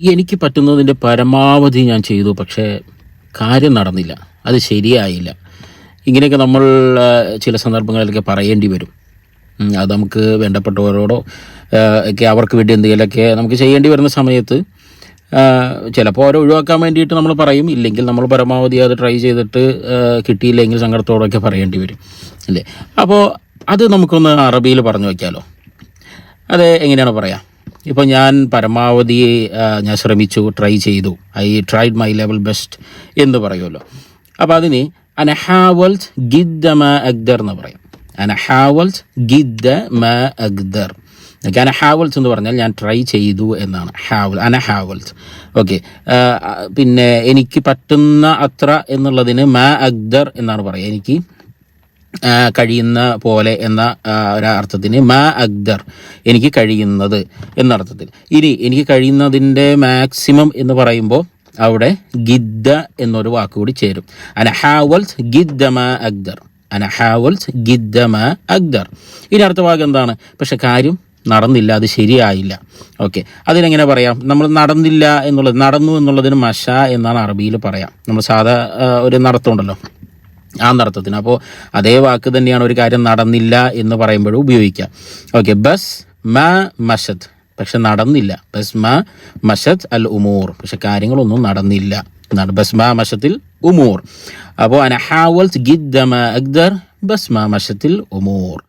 എനിക്ക് പറ്റുന്നതിന്റെ പരമാവധി ഞാൻ ചെയ്തു പക്ഷേ കാര്യം നടന്നില്ല. അത് ശരിയായില്ല. ഇങ്ങനെയൊക്കെ നമ്മൾ ചില സന്ദർഭങ്ങളിലൊക്കെ പറയേണ്ടി വരും. അത് നമുക്ക് വേണ്ടപ്പെട്ടവരോടോ ഒക്കെ അവർക്ക് വേണ്ടി എന്തെങ്കിലുമൊക്കെ നമുക്ക് ചെയ്യേണ്ടി വരുന്ന സമയത്ത് ചിലപ്പോൾ അവരെ ഒഴിവാക്കാൻ വേണ്ടിയിട്ട് നമ്മൾ പറയും. ഇല്ലെങ്കിൽ നമ്മൾ പരമാവധി അത് ട്രൈ ചെയ്തിട്ട് കിട്ടിയില്ലെങ്കിൽ സങ്കടത്തോടൊക്കെ പറയേണ്ടി വരും. അല്ലേ? അപ്പോൾ അത് നമുക്കൊന്ന് അറബിയിൽ പറഞ്ഞു വയ്ക്കാമല്ലോ അതെ എങ്ങനെയാണ് പറയാം? ഇപ്പോൾ ഞാൻ പരമാവധി ഞാൻ ശ്രമിച്ചു ട്രൈ ചെയ്തു. I tried my level best എന്ന് പറയുമല്ലോ. അപ്പോൾ അതിന് അനഹാവൽസ് ഗിദ്ദ മ അക്ദർ എന്ന് പറയും. അനഹാവൽസ് ഗിദ്ദ മ അക്ദർ ഓക്കെ അനഹാവൽസ് എന്ന് പറഞ്ഞാൽ ഞാൻ ട്രൈ ചെയ്തു എന്നാണ്. ഹാവൽ അനഹാവൽസ് ഓക്കെ പിന്നെ എനിക്ക് പറ്റുന്ന അത്ര എന്നുള്ളതിന് മ അക്ദർ എന്നാണ് പറയുക. എനിക്ക് കഴിയുന്ന പോലെ എന്ന ഒരർത്ഥത്തിന് മാ അക്ദർ എനിക്ക് കഴിയുന്നത് എന്നർത്ഥത്തിൽ ഇനി എനിക്ക് കഴിയുന്നതിന്റെ മാക്സിമം എന്ന് പറയുമ്പോൾ അവിടെ ഗിദ്ദ എന്നൊരു വാക്ക് കൂടി ചേരും. അനഹാവൽസ് ഗിദ്ദ മാ അഗ്ദർ. അനഹാവൽസ് ഗിദ്ദ മാ അക്ദർ ഇനി അടുത്ത വാക്ക് എന്താണ്? പക്ഷെ കാര്യം നടന്നില്ല അത് ശരിയായില്ല. ഓക്കെ. അതിനെങ്ങനെ പറയാം? നമ്മൾ നടന്നില്ല എന്നുള്ളത് നടന്നു എന്നുള്ളതിന് മഷ എന്നാണ് അറബിയിൽ പറയാം. നമ്മൾ സാധാ ഒരു നടത്തമുണ്ടല്ലോ. ആ നടത്തത്തിന് അപ്പോൾ അതേ വാക്ക് തന്നെയാണ് ഒരു കാര്യം നടന്നില്ല എന്ന് പറയുമ്പോഴും ഉപയോഗിക്കുക ഓക്കെ ബസ് മ മഷദ്. പക്ഷെ നടന്നില്ല. ബസ് മ മഷദ് അൽ ഉമൂർ. പക്ഷെ കാര്യങ്ങളൊന്നും നടന്നില്ല. എന്നാണ് ബസ് മ മഷത്തിൽ ഉമൂർ. അപ്പോൾ അനഹാവൽസ് ഗിദ്ദ മ അക്ദർ മ മഷത്തിൽ ഉമൂർ.